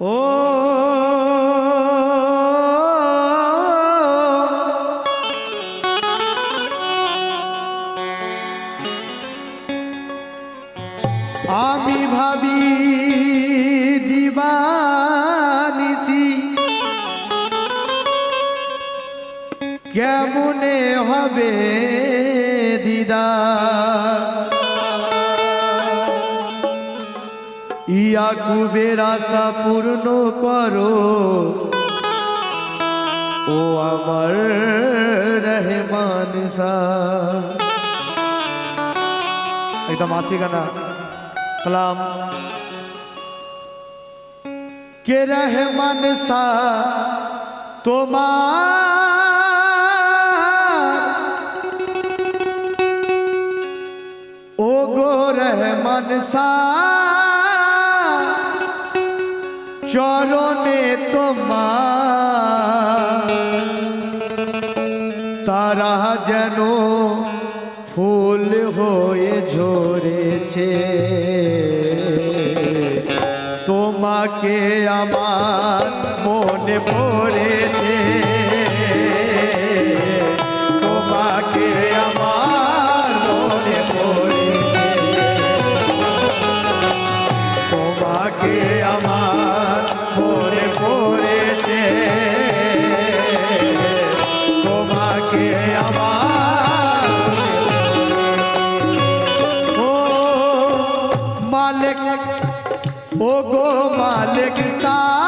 ও আমি ভাবি দিবানিসি কেমনে হবে দিদা? ইয়াকুবের আশা পূর্ণ করো ও আমার রহমান শাহ একদম আসি গানা কালাম কে রহমান শাহ তোমার ও গো রহমান চরণে তোমার। তারা যেন ফুল হয়ে ঝরেছে। তোমাকে আমার মনে পড়েছে। ও গো মালিক সা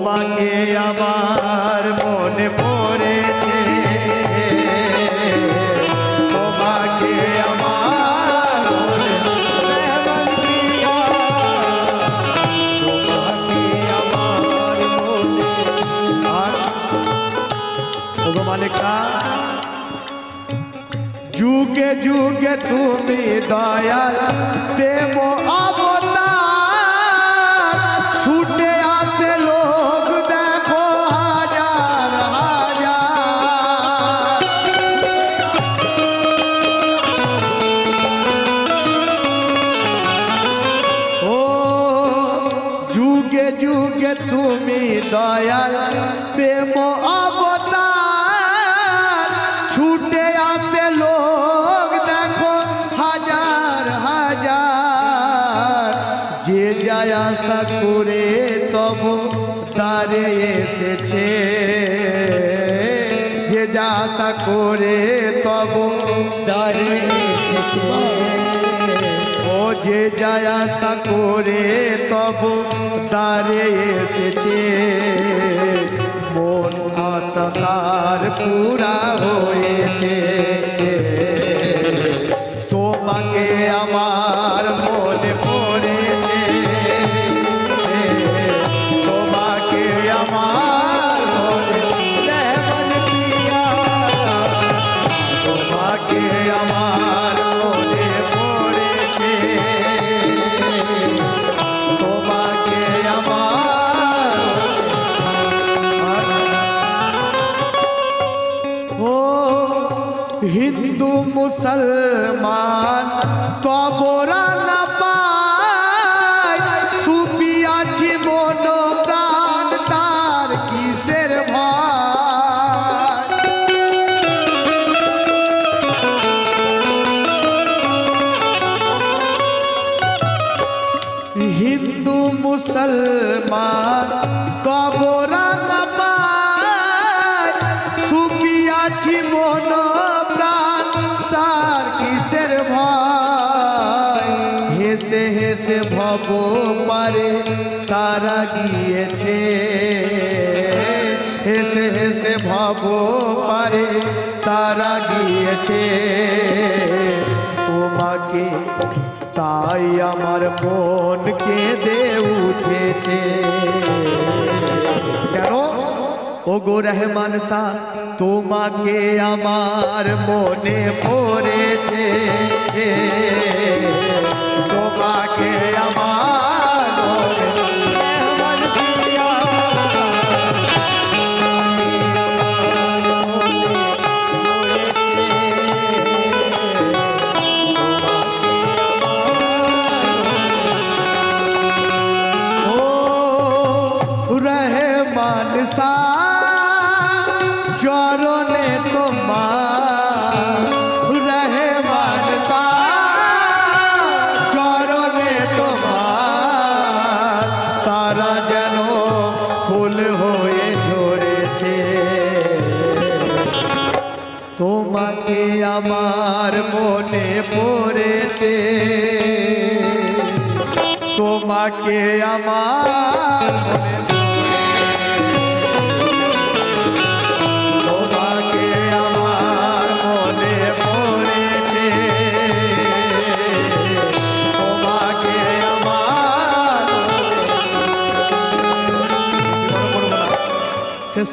তোমাকে আমার মনে পড়েছে যুগে যুগে তুমি দয়াল প্রেম দয়াল, প্রেম অবতার। ছুটে আসে লোক, দেখো হাজার হাজার। যে যায় আশা করে তব তারে এসেছে। যে যা আশা করে তব তারে এসেছে। যে যায় আশা তব দাঁড়ে এসেছে। মন আশা তার পুরা হয়েছে। sal তারা গিয়েছে। হেসে হেসে ভব পারে, তারা গিয়েছে। তোমাকে তাই আমার মন কেঁদে উঠেছে। কেন? ও গো রহমান সা, তোমাকে আমার মনে পড়েছে। চরণে তোমার রহমান চরণে তোমার তারা যেন ফুল হয়ে ঝরেছে। তোমাকে আমার মনে পড়েছে। তোমাকে আমার মনে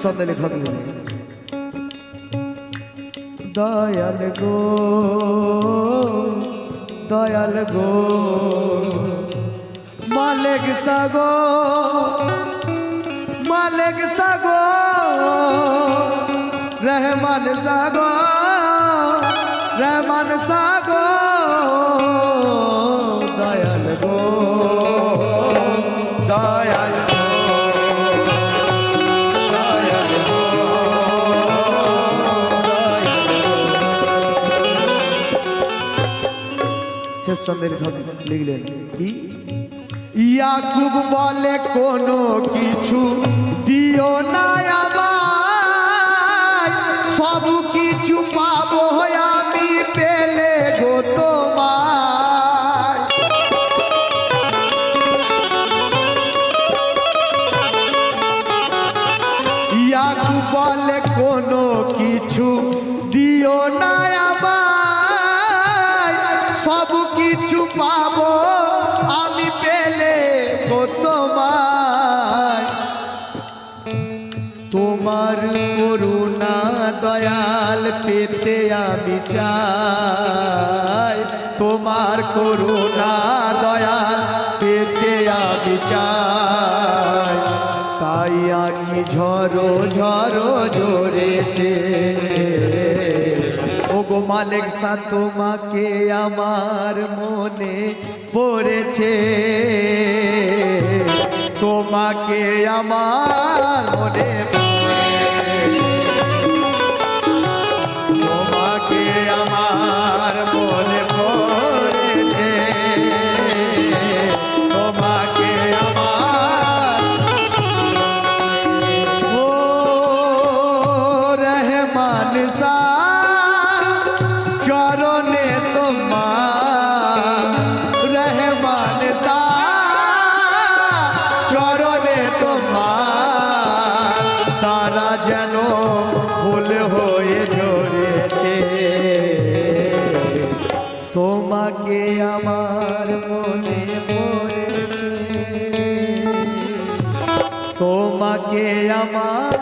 শব্দে লেখক লিখলেন। দয়াল গো দয়াল গো, মালিক সাগো মালিক সাগো রহমান সাগো রহমান সাগো চন্দ্রের লিখলেন কি ইয়াকুব বলে, কোনো কিছু দিও না আমায়। সব কিছু পাবো আমি পেলে গো তোমায়। ইয়াকুব বলে, কোনো কিছু চাই। তোমার করুণা দয়াল পেতে আমি চাই। তাই আকি ঝড়ো ঝড়ো ঝরেছে ও গো মালিক সা, তোমাকে আমার মনে পড়েছে। তোমাকে আমার আমার মনে পড়েছে। তোমাকে আমার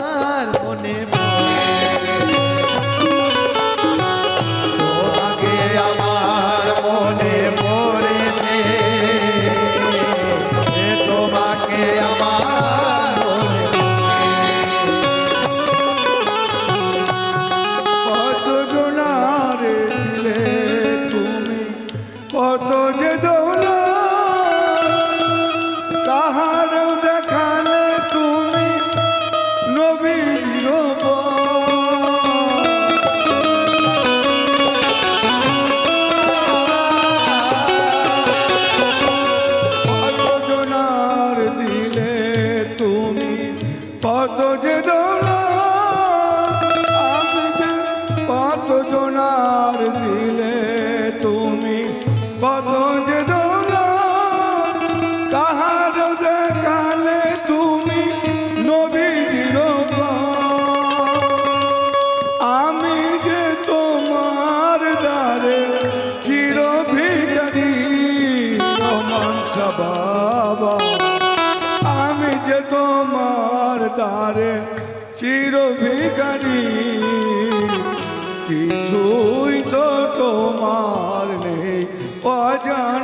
ઓ જાણ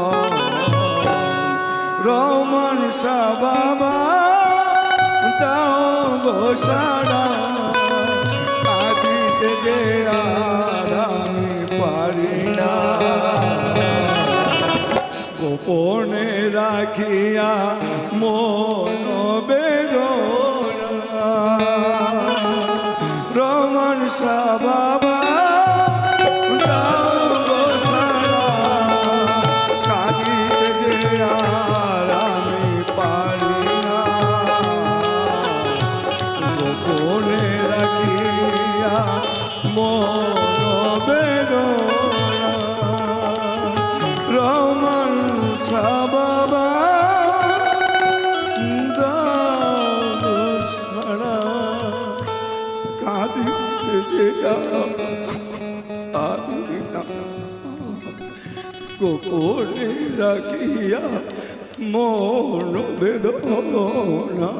রমন বাবা দাও সারা। কাঁদিতে যে আমি পারি না। গোপনে রাখিয়া মন বেদনা। রমন বাবা রাখিয়া মন বেদনা।